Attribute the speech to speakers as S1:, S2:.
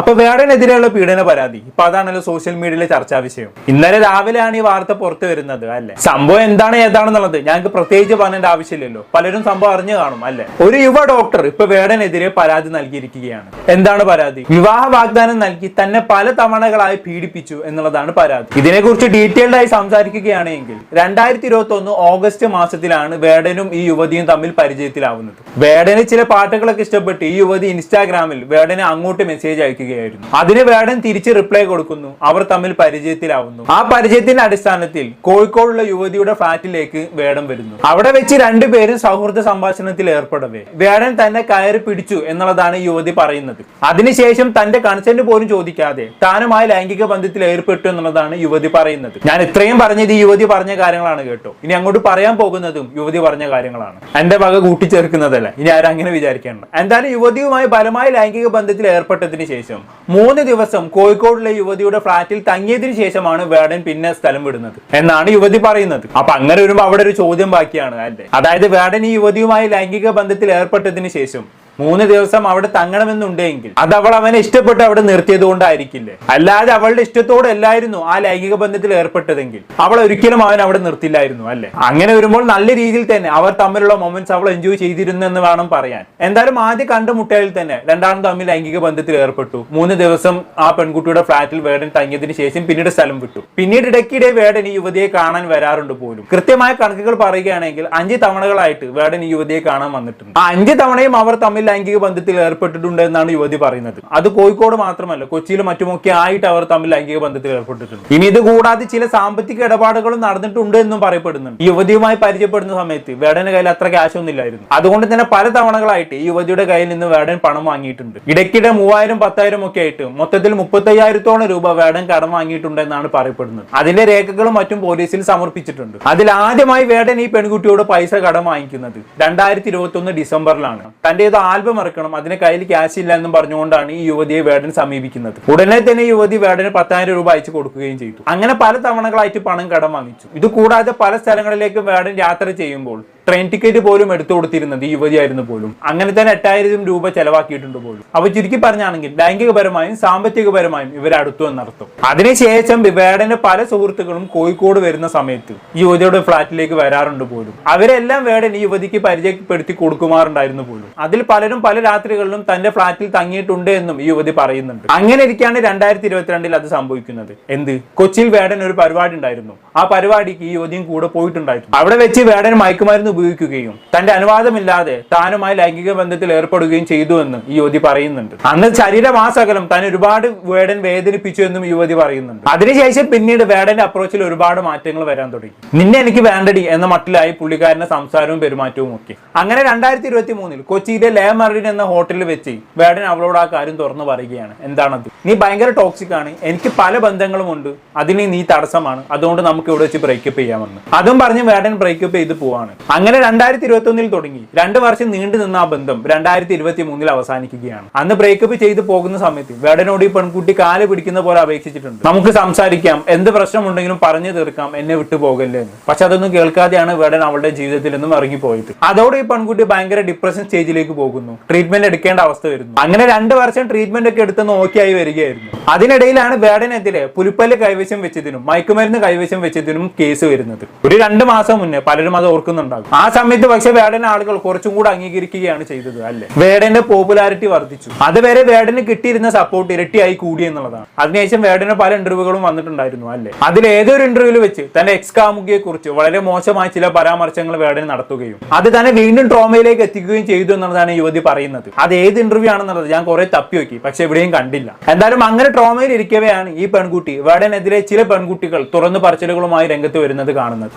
S1: അപ്പൊ വേടനെതിരെയുള്ള പീഡന പരാതി. ഇപ്പൊ അതാണല്ലോ സോഷ്യൽ മീഡിയയിലെ ചർച്ചാ വിഷയം. ഇന്നലെ രാവിലെയാണ് ഈ വാർത്ത പുറത്തു വരുന്നത് അല്ലെ? സംഭവം എന്താണ് ഏതാണെന്നുള്ളത് ഞങ്ങൾക്ക് പ്രത്യേകിച്ച് പറഞ്ഞേണ്ട ആവശ്യമില്ലല്ലോ. പലരും സംഭവം അറിഞ്ഞു കാണും അല്ലെ? ഒരു യുവ ഡോക്ടർ ഇപ്പൊ വേടനെതിരെ പരാതി നൽകിയിരിക്കുകയാണ്. എന്താണ് പരാതി? വിവാഹ വാഗ്ദാനം നൽകി തന്നെ പല തവണകളായി പീഡിപ്പിച്ചു എന്നുള്ളതാണ് പരാതി. ഇതിനെക്കുറിച്ച് ഡീറ്റെയിൽഡ് ആയി സംസാരിക്കുകയാണെങ്കിൽ രണ്ടായിരത്തി ഇരുപത്തി ഒന്ന് ഓഗസ്റ്റ് മാസത്തിലാണ് വേടനും ഈ യുവതിയും തമ്മിൽ പരിചയത്തിലാവുന്നത്. വേടന് ചില പാട്ടുകളൊക്കെ ഇഷ്ടപ്പെട്ട് ഈ യുവതി ഇൻസ്റ്റാഗ്രാമിൽ വേടനെ അങ്ങോട്ട് മെസ്സേജ് അയക്കുകയായിരുന്നു അതിന് വേടൻ തിരിച്ച് റിപ്ലൈ കൊടുക്കുന്നു. അവർ തമ്മിൽ പരിചയത്തിലാവുന്നു. ആ പരിചയത്തിന്റെ അടിസ്ഥാനത്തിൽ കോഴിക്കോടുള്ള യുവതിയുടെ ഫ്ളാറ്റിലേക്ക് വേടൻ വരുന്നു. അവിടെ വെച്ച് രണ്ടുപേരും സൗഹൃദ സംഭാഷണത്തിൽ ഏർപ്പെടവേ. വേടൻ തന്നെ കയറി പിടിച്ചു എന്നുള്ളതാണ് യുവതി പറയുന്നത്. അതിനുശേഷം തന്റെ കൺസെന്റ് പോലും ചോദിക്കാതെ താനുമായി ലൈംഗിക ബന്ധത്തിൽ ഏർപ്പെട്ടു എന്നുള്ളതാണ് യുവതി പറയുന്നത്. ഞാൻ ഇത്രയും പറഞ്ഞത് ഈ യുവതി പറഞ്ഞ കാര്യങ്ങളാണ് കേട്ടോ. ഇനി അങ്ങോട്ട് പറയാൻ പോകുന്നതും യുവതി പറഞ്ഞ കാര്യങ്ങളാണ്. എന്റെ വക കൂട്ടിച്ചേർക്കുന്നതല്ല? ഇനി ആരും അങ്ങനെ വിചാരിക്കേണ്ട. എന്തായാലും യുവതിയുമായി ബലമായ ലൈംഗിക ബന്ധത്തിൽ ഏർപ്പെട്ടതിന് ശേഷം മൂന്ന് ദിവസം കോഴിക്കോടിലെ യുവതിയുടെ ഫ്ളാറ്റിൽ തങ്ങിയതിനു ശേഷമാണ് വേടൻ പിന്നെ സ്ഥലം വിടുന്നത് എന്നാണ് യുവതി പറയുന്നത്. അപ്പൊ അങ്ങനെ വരുമ്പോ അവിടെ ഒരു ചോദ്യം ബാക്കിയാണ് അല്ലേ? അതായത് വേടൻ ഈ യുവതിയുമായി ലൈംഗിക ബന്ധത്തിൽ ഏർപ്പെട്ടതിന് ശേഷം മൂന്ന് ദിവസം അവിടെ തങ്ങണമെന്നുണ്ടെങ്കിൽ അത് അവൾ അവനെ ഇഷ്ടപ്പെട്ട് അവിടെ നിർത്തിയത് കൊണ്ടായിരിക്കില്ലേ? അല്ലാതെ അവളുടെ ഇഷ്ടത്തോടെ അല്ലായിരുന്നു ആ ലൈംഗിക ബന്ധത്തിൽ ഏർപ്പെട്ടതെങ്കിൽ. അവൾ ഒരിക്കലും അവൻ അവിടെ നിർത്തില്ലായിരുന്നു അല്ലെ? അങ്ങനെ വരുമ്പോൾ നല്ല രീതിയിൽ തന്നെ അവർ തമ്മിലുള്ള മൊമെന്റ്സ് അവൾ എൻജോയ് ചെയ്തിരുന്നു എന്ന് വേണം പറയാൻ. എന്തായാലും ആദ്യ കണ്ടുമുട്ടലിൽ തന്നെ രണ്ടാളും തമ്മിൽ ലൈംഗിക ബന്ധത്തിൽ ഏർപ്പെട്ടു. മൂന്ന് ദിവസം ആ പെൺകുട്ടിയുടെ ഫ്ളാറ്റിൽ വേടൻ തങ്ങിയതിന് ശേഷം പിന്നീട് സ്ഥലം വിട്ടു. പിന്നീട് ഇടയ്ക്കിടെ വേടൻ ഈ യുവതിയെ കാണാൻ വരാറുണ്ട് പോലും. കൃത്യമായ കണക്കുകൾ പറയുകയാണെങ്കിൽ അഞ്ച് തവണകളായിട്ട് വേടൻ ഈ യുവതിയെ കാണാൻ വന്നിട്ടുണ്ട്. ആ അഞ്ച് തവണയും അവർ തമ്മിൽ ലൈംഗിക ബന്ധത്തിൽ ഏർപ്പെട്ടിട്ടുണ്ട് എന്നാണ് യുവതി പറയുന്നത്. അത് കോഴിക്കോട് മാത്രമല്ല കൊച്ചിയിലും മറ്റുമൊക്കെ ആയിട്ട് അവർ തമ്മിൽ ലൈംഗിക ബന്ധത്തിൽ ഏർപ്പെട്ടിട്ടുണ്ട്. ഇനി ഇത് കൂടാതെ ചില സാമ്പത്തിക ഇടപാടുകളും നടന്നിട്ടുണ്ട് എന്നും പറയപ്പെടുന്നുണ്ട്. യുവതിയുമായി പരിചയപ്പെടുന്ന സമയത്ത് വേടന് കയ്യിൽ അത്ര ക്യാഷ് ഒന്നും ഇല്ലായിരുന്നു. അതുകൊണ്ട് തന്നെ പല തവണകളായിട്ട് ഈ യുവതിയുടെ കയ്യിൽ നിന്ന് വേടൻ പണം വാങ്ങിയിട്ടുണ്ട്. ഇടയ്ക്കിടെ മൂവായിരം പത്തായിരം ഒക്കെ ആയിട്ട് മൊത്തത്തിൽ മുപ്പത്തയ്യായിരത്തോളം രൂപ വേടൻ കടം വാങ്ങിയിട്ടുണ്ട് എന്നാണ് പറയപ്പെടുന്നത്. അതിന്റെ രേഖകളും മറ്റും പോലീസിൽ സമർപ്പിച്ചിട്ടുണ്ട്. അതിൽ ആദ്യമായി വേടൻ ഈ പെൺകുട്ടിയോട് പൈസ കടം വാങ്ങിക്കുന്നത് രണ്ടായിരത്തി ഇരുപത്തി ഒന്ന് ഡിസംബറിലാണ്. തന്റേത് ആൽബം ഇറക്കണം അതിന് കയ്യിൽ ക്യാഷ് ഇല്ല എന്നും പറഞ്ഞുകൊണ്ടാണ് ഈ യുവതിയെ വേടൻ സമീപിക്കുന്നത്. ഉടനെ തന്നെ യുവതി വേടന് പത്തായിരം രൂപ അയച്ചു കൊടുക്കുകയും ചെയ്തു. അങ്ങനെ പല തവണകളായിട്ട് പണം കടം വാങ്ങിച്ചു. ഇത് കൂടാതെ പല സ്ഥലങ്ങളിലേക്കും വേടൻ യാത്ര ചെയ്യുമ്പോൾ ട്രെയിൻ ടിക്കറ്റ് പോലും എടുത്തു കൊടുത്തിരുന്നത് യുവതിയായിരുന്നു പോലും. അങ്ങനെ തന്നെ എട്ടായിരം രൂപ ചെലവാക്കിയിട്ടുണ്ട് പോലും. അപ്പൊ ചുരുക്കി പറഞ്ഞാണെങ്കിൽ ലൈംഗികപരമായും സാമ്പത്തികപരമായും ഇവരടുത്തു എന്നർത്ഥം അതിനുശേഷം വേടന്റെ പല സുഹൃത്തുക്കളും കോഴിക്കോട് വരുന്ന സമയത്ത് ഈ യുവതിയുടെ ഫ്ളാറ്റിലേക്ക് വരാറുണ്ട് പോലും. അവരെല്ലാം വേടൻ ഈ യുവതിക്ക് പരിചയപ്പെടുത്തി കൊടുക്കുമാറുണ്ടായിരുന്നു പോലും. അതിൽ പലരും പല രാത്രികളിലും തന്റെ ഫ്ളാറ്റിൽ തങ്ങിയിട്ടുണ്ട് എന്നും ഈ യുവതി പറയുന്നുണ്ട്. അങ്ങനെ ഇരിക്കാണ് രണ്ടായിരത്തി ഇരുപത്തിരണ്ടിൽ അത് സംഭവിക്കുന്നത്. എന്ത്? കൊച്ചിയിൽ വേടൻ ഒരു പരിപാടി ഉണ്ടായിരുന്നു. ആ പരിപാടിക്ക് ഈ യുവതിയും കൂടെ പോയിട്ടുണ്ടായിരുന്നു. അവിടെ വെച്ച് വേടൻ മയക്കുമരുന്ന് ഉപയോഗിക്കുകയും തന്റെ അനുവാദമില്ലാതെ താനുമായി ലൈംഗിക ബന്ധത്തിൽ ഏർപ്പെടുകയും ചെയ്തു എന്ന് ഈ യുവതി പറയുന്നുണ്ട്. അന്ന് ശരീരമാസകലം താൻ ഒരുപാട് വേടൻ വേദനിപ്പിച്ചു എന്നും യുവതി പറയുന്നുണ്ട്. അതിനുശേഷം പിന്നീട് വേടന്റെ അപ്രോച്ചിൽ ഒരുപാട് മാറ്റങ്ങൾ വരാൻ തുടങ്ങി. നിന്നെ എനിക്ക് വേണ്ടടി എന്ന മട്ടിലായി പുള്ളിക്കാരന്റെ സംസാരവും പെരുമാറ്റവും ഒക്കെ. അങ്ങനെ രണ്ടായിരത്തി ഇരുപത്തി മൂന്നിൽ കൊച്ചിയിലെ ലേ മറിൻ എന്ന ഹോട്ടലിൽ വെച്ച് വേടൻ അവളോട് ആ കാര്യം തുറന്നു പറയുകയാണ്. എന്താണത്? നീ ഭയങ്കര ടോക്സിക് ആണ്. എനിക്ക് പല ബന്ധങ്ങളും ഉണ്ട്. അതിന് നീ തടസ്സമാണ്. അതുകൊണ്ട് നമുക്ക് ഇവിടെ വെച്ച് ബ്രേക്കപ്പ് ചെയ്യാമെന്ന്. അതും പറഞ്ഞ് വേടൻ ബ്രേക്കപ്പ് ചെയ്ത് പോവാണ്. അങ്ങനെ രണ്ടായിരത്തി ഇരുപത്തി ഒന്നിൽ തുടങ്ങി. രണ്ട് വർഷം നീണ്ടു നിന്ന ആ ബന്ധം രണ്ടായിരത്തി ഇരുപത്തി മൂന്നിൽ അവസാനിക്കുകയാണ്. അന്ന് ബ്രേക്കപ്പ് ചെയ്തു പോകുന്ന സമയത്ത് വേടനോട് പെൺകുട്ടി കാൽ പിടിക്കുന്ന പോലെ അപേക്ഷിച്ചിട്ടുണ്ട്. നമുക്ക് സംസാരിക്കാം. എന്ത് പ്രശ്നമുണ്ടെങ്കിലും പറഞ്ഞു തീർക്കാം. എന്നെ വിട്ടു പോകല്ലേ? എന്ന്. പക്ഷെ അതൊന്നും കേൾക്കാതെയാണ് വേടൻ അവളുടെ ജീവിതത്തിൽ നിന്നും ഇറങ്ങിപ്പോയത്. അതോടെ ഈ പെൺകുട്ടി ഭയങ്കര ഡിപ്രഷൻ സ്റ്റേജിലേക്ക് പോകുന്നു. ട്രീറ്റ്മെന്റ് എടുക്കേണ്ട അവസ്ഥ വരുന്നു. അങ്ങനെ രണ്ട് വർഷം ട്രീറ്റ്മെന്റ് ഒക്കെ എടുത്തെന്ന് നോക്കിയായി വരികയായിരുന്നു. അതിനിടയിലാണ് വേടനെതിരെ പുലിപ്പല്ല് കൈവശം വെച്ചതിനും മയക്കുമരുന്ന് കൈവശം വെച്ചതിനും കേസ് വരുന്നത്. ഒരു രണ്ട് മാസം മുന്നേ പലരും അത് ഓർക്കുന്നുണ്ടാകും. ആ സമയത്ത് പക്ഷെ വേടന ആളുകൾ കുറച്ചും കൂടെ അംഗീകരിക്കുകയാണ് ചെയ്തത് അല്ലെ? വേടന്റെ പോപ്പുലാരിറ്റി വർദ്ധിച്ചു. അതുവരെ വേടന് കിട്ടിയിരുന്ന സപ്പോർട്ട് ഇരട്ടിയായി കൂടി എന്നുള്ളതാണ്. അതിനുശേഷം വേടന് പല ഇന്റർവ്യൂകളും വന്നിട്ടുണ്ടായിരുന്നു അല്ലെ? അതിൽ ഏതൊരു ഇന്റർവ്യൂവിൽ വെച്ച് തന്റെ എക്സ് കാമുകിയെ കുറിച്ച് വളരെ മോശമായ ചില പരാമർശങ്ങൾ വേടന് നടത്തുകയും അത് തന്നെ വീണ്ടും ട്രോമയിലേക്ക് എത്തിക്കുകയും ചെയ്തു എന്നുള്ളതാണ് യുവതി പറയുന്നത്. അത് ഏത് ഇന്റർവ്യൂ ആണെന്നുള്ളത് ഞാൻ കുറെ തപ്പി നോക്കി പക്ഷെ എവിടെയും കണ്ടില്ല. എന്തായാലും അങ്ങനെ ട്രോമയിൽ ഇരിക്കവെയാണ് ഈ പെൺകുട്ടി വേടനെതിരെ ചില പെൺകുട്ടികൾ തുറന്നു പറച്ചിലുകളുമായി രംഗത്ത് വരുന്നത് കാണുന്നത്.